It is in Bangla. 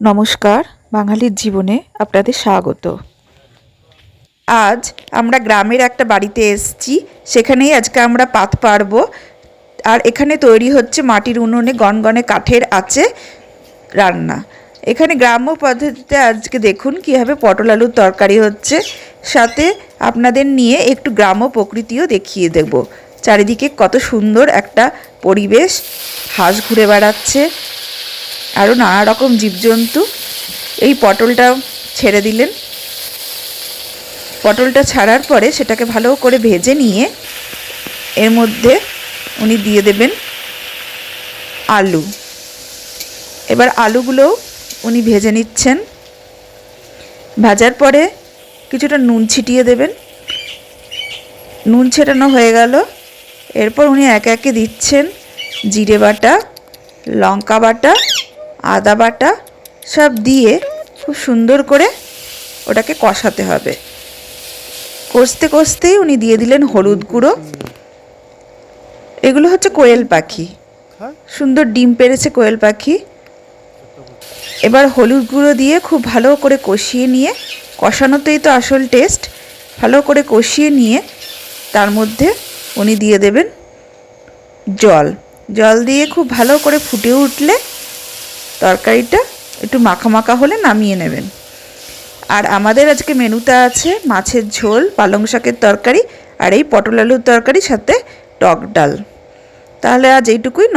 নমস্কার, বাঙালির জীবনে আপনাদের স্বাগত। আজ আমরা গ্রামের একটা বাড়িতে এসেছি, সেখানেই আজকে আমরা পাত পারব আর এখানে তৈরি হচ্ছে মাটির উনুনে গনগনে কাঠের আছে রান্না। এখানে গ্রাম্য পদ্ধতিতে আজকে দেখুন কীভাবে পটল আলুর তরকারি হচ্ছে। সাথে আপনাদের নিয়ে একটু গ্রাম্য প্রকৃতিও দেখিয়ে দেব। চারিদিকে কত সুন্দর একটা পরিবেশ, হাঁস ঘুরে বেড়াচ্ছে। আরও নানা রকম জীবজন্তু। এই পটলটা ছেড়ে দিলেন। পটলটা ছাড়ার পরে সেটাকে ভালো করে ভেজে নিয়ে এর মধ্যে উনি দিয়ে দেবেন আলু। এবার আলুগুলোও উনি ভেজে নিচ্ছেন। ভাজার পরে কিছুটা নুন ছিটিয়ে দেবেন। নুন ছেটানো হয়ে গেল। এরপর উনি একে একে দিচ্ছেন জিরে বাটা, লঙ্কা বাটা আদা বাটা সব দিয়ে খুব সুন্দর করে ওটাকে কষাতে হবে। কষতে কষতেই উনি দিয়ে দিলেন হলুদ গুঁড়ো। এগুলো হচ্ছে কোয়েল পাখি। সুন্দর ডিম পেড়েছে কোয়েল পাখি। এবার হলুদ গুঁড়ো দিয়ে খুব ভালো করে কষিয়ে নিয়ে কষানোতেই তো আসল টেস্ট ভালো করে কষিয়ে নিয়ে তার মধ্যে উনি দিয়ে দেবেন জল। জল দিয়ে খুব ভালো করে ফুটে উঠলে তরকারিটা একটু মাখা মাখা হলে নামিয়ে নেবেন। আর আমাদের আজকে মেনুতে আছে মাছের ঝোল, পালং শাকের তরকারি আর এই পটল আলুর তরকারি সাথে টক ডাল। তাহলে আজ এইটুকুই।